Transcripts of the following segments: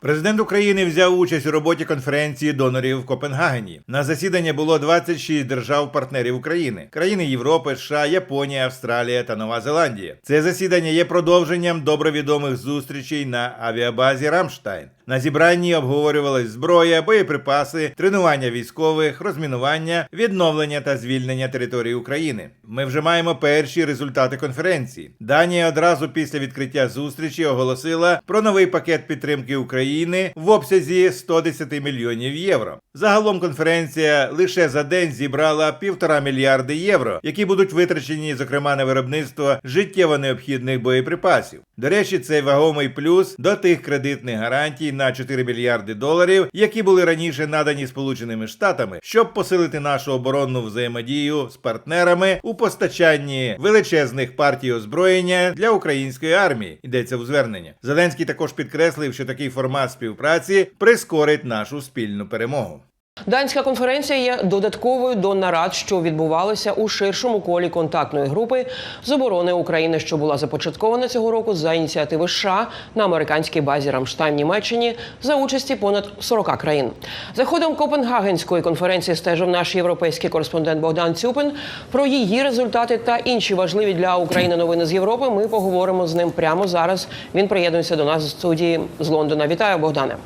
Президент України взяв участь у роботі конференції донорів в Копенгагені. На засідання було 26 держав-партнерів України: країни Європи, США, Японія, Австралія та Нова Зеландія. Це засідання є продовженням добровідомих зустрічей на авіабазі Рамштайн. На зібранні обговорювалась зброя, боєприпаси, тренування військових, розмінування, відновлення та звільнення території України. Ми вже маємо перші результати конференції. Данія одразу після відкриття зустрічі оголосила про новий пакет підтримки України в обсязі 110 мільйонів євро. Загалом конференція лише за день зібрала півтора мільярди євро, які будуть витрачені, зокрема, на виробництво життєво необхідних боєприпасів. До речі, це вагомий плюс до тих кредитних гарантій на 4 мільярди доларів, які були раніше надані Сполученими Штатами, щоб посилити нашу оборонну взаємодію з партнерами у постачанні величезних партій озброєння для української армії. Йдеться у звернення. Зеленський також підкреслив, що такий формат співпраці прискорить нашу спільну перемогу. Данська конференція є додатковою до нарад, що відбувалися у ширшому колі контактної групи з оборони України, що була започаткована цього року за ініціативи США на американській базі Рамштайн Німеччині за участі понад 40 країн. За ходом Копенгагенської конференції стежив наш європейський кореспондент Богдан Цюпин. Про її результати та інші важливі для України новини з Європи. Ми поговоримо з ним прямо зараз. Він приєднується до нас з студії з Лондона. Вітаю, Богдане.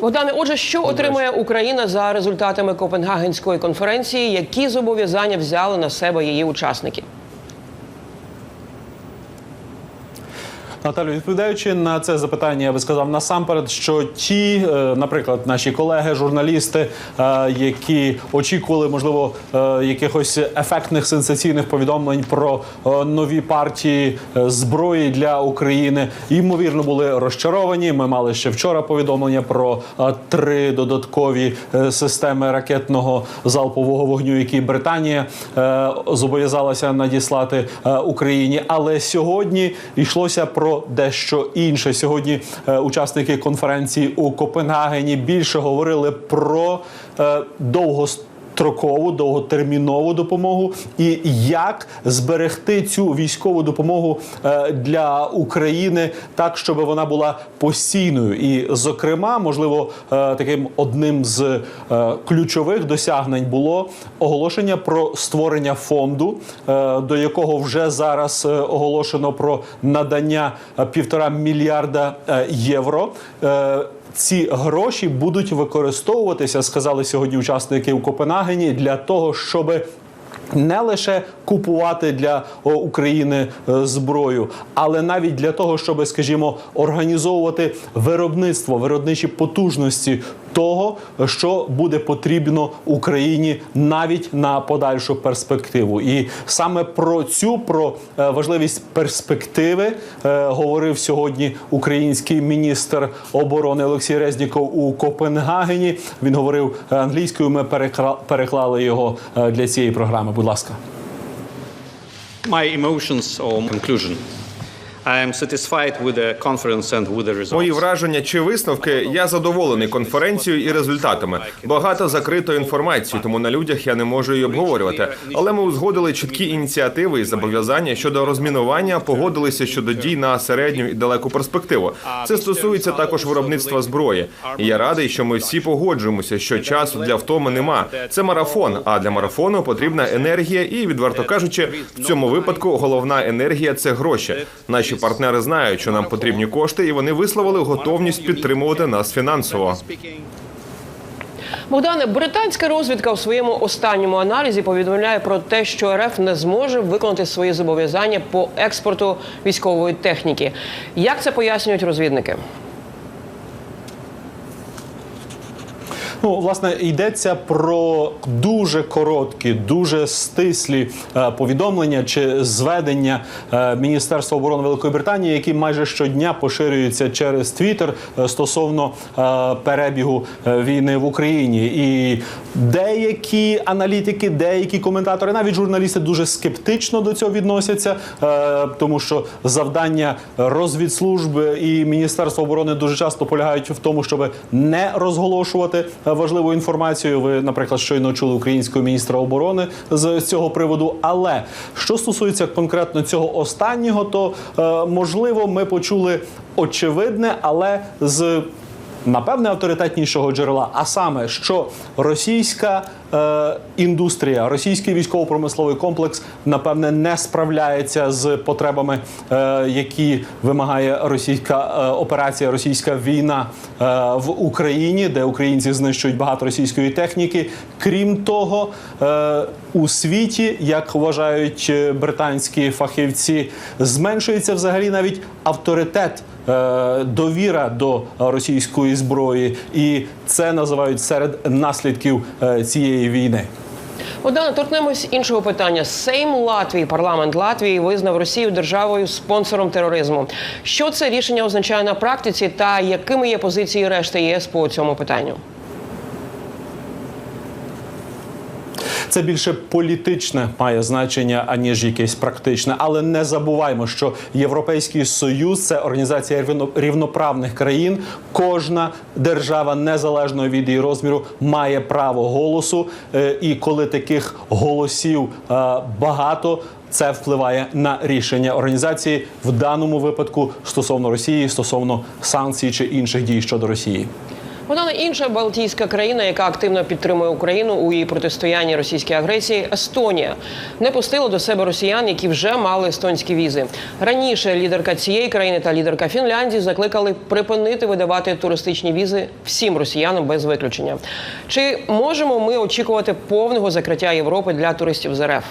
Богдане, отже, що отримає Україна за результатами Копенгагенської конференції? Які зобов'язання взяли на себе її учасники? Наталю, відповідаючи на це запитання, я би сказав насамперед, що ті, е, наприклад, наші колеги, журналісти, е, які очікували, можливо, е, якихось ефектних сенсаційних повідомлень про нові партії зброї для України, ймовірно, були розчаровані. Ми мали ще вчора повідомлення про три додаткові системи ракетного залпового вогню, які Британія зобов'язалася надіслати Україні. Але сьогодні йшлося про дещо інше. Сьогодні е, учасники конференції у Копенгагені більше говорили про е, довгострокову, довготермінову допомогу і як зберегти цю військову допомогу е, для України так, щоб вона була постійною. І, зокрема, можливо, е, таким одним з е, ключових досягнень було оголошення про створення фонду, до якого вже зараз оголошено про надання півтора мільярда євро. Ці гроші будуть використовуватися, сказали сьогодні учасники у Копенгагені, для того, щоби не лише купувати для України е, зброю, але навіть для того, щоб, скажімо, організовувати виробництво, виробничі потужності того, що буде потрібно Україні навіть на подальшу перспективу. І саме про цю про е, важливість перспективи е, говорив сьогодні український міністр оборони Олексій Резніков у Копенгагені. Він говорив е, англійською. Ми переклали його для цієї програми. Будь ласка. My emotions or conclusion. Мої враження чи висновки. Я задоволений конференцією і результатами. Багато закритої інформації, тому на людях я не можу її обговорювати. Але ми узгодили чіткі ініціативи і зобов'язання щодо розмінування, погодилися щодо дій на середню і далеку перспективу. Це стосується також виробництва зброї. І я радий, що ми всі погоджуємося, що часу для втоми нема. Це марафон. А для марафону потрібна енергія, і відверто кажучи, в цьому випадку головна енергія це гроші. Наші партнери знають, що нам потрібні кошти, і вони висловили готовність підтримувати нас фінансово. Богдане, британська розвідка у своєму останньому аналізі повідомляє про те, що РФ не зможе виконати свої зобов'язання по експорту військової техніки. Як це пояснюють розвідники? Ну, власне, йдеться про дуже короткі, дуже стислі е, повідомлення чи зведення е, Міністерства оборони Великої Британії, які майже щодня поширюються через Твіттер е, стосовно перебігу війни в Україні. І деякі аналітики, деякі коментатори, навіть журналісти дуже скептично до цього відносяться, тому що завдання розвідслужби і Міністерства оборони дуже часто полягають в тому, щоб не розголошувати е, важливою інформацією. Ви, наприклад, щойно чули українського міністра оборони з цього приводу. Але що стосується конкретно цього останнього, то е, можливо ми почули очевидне, але з напевне авторитетнішого джерела, а саме, що російська е, індустрія, російський військово-промисловий комплекс, напевне, не справляється з потребами, е, які вимагає російська е, операція, російська війна е, в Україні, де українці знищують багато російської техніки. Крім того, е, у світі, як вважають е, британські фахівці, зменшується взагалі навіть авторитет довіра до російської зброї, і це називають серед наслідків е, цієї війни. Одна торкнемось іншого питання. Сейм Латвії, парламент Латвії визнав Росію державою спонсором тероризму. Що це рішення означає на практиці, та якими є позиції решти ЄС по цьому питанню? Це більше політичне має значення, аніж якесь практичне. Але не забуваймо, що Європейський Союз це організація рівно- рівноправних країн. Кожна держава, незалежно від її розміру, має право голосу. Е, І коли таких голосів е, багато. Це впливає на рішення організації в даному випадку стосовно Росії, стосовно санкцій чи інших дій щодо Росії. Богдане, інша Балтійська країна, яка активно підтримує Україну у її протистоянні російській агресії, Естонія, не пустила до себе росіян, які вже мали естонські візи. Раніше лідерка цієї країни та лідерка Фінляндії закликали припинити видавати туристичні візи всім росіянам без виключення. Чи можемо ми очікувати повного закриття Європи для туристів з РФ?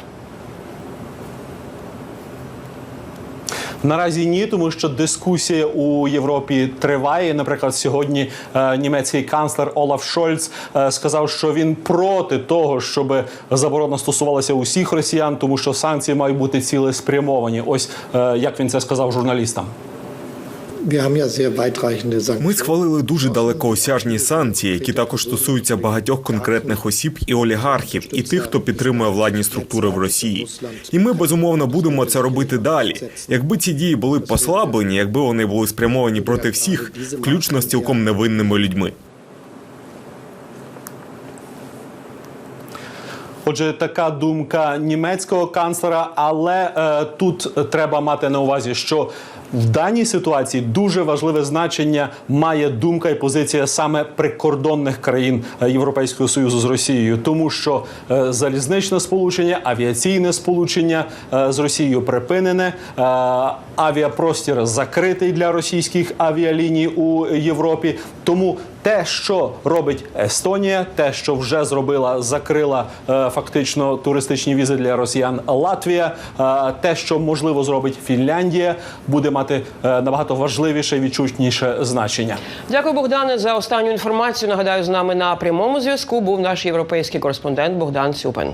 Наразі ні, тому що дискусія у Європі триває. Наприклад, сьогодні е, німецький канцлер Олаф Шольц е, сказав, що він проти того, щоб заборона стосувалася усіх росіян, тому що санкції мають бути цілеспрямовані. Ось е, як він це сказав журналістам. Ми схвалили дуже далекоосяжні санкції, які також стосуються багатьох конкретних осіб і олігархів, і тих, хто підтримує владні структури в Росії. І ми безумовно будемо це робити далі. Якби ці дії були послаблені, якби вони були спрямовані проти всіх, включно з цілком невинними людьми. Отже, така думка німецького канцлера, але е, тут треба мати на увазі, що в даній ситуації дуже важливе значення має думка і позиція саме прикордонних країн е, Європейського союзу з Росією, тому що е, залізничне сполучення, авіаційне сполучення е, з Росією припинене, авіапростір закритий для російських авіаліній у Європі. Тому те, що робить Естонія, те, що вже зробила, закрила е, фактично туристичні візи для росіян Латвія, е, те, що можливо зробить Фінляндія, буде мати е, набагато важливіше і відчутніше значення. Дякую, Богдане, за останню інформацію. Нагадаю, з нами на прямому зв'язку був наш європейський кореспондент Богдан Цюпин.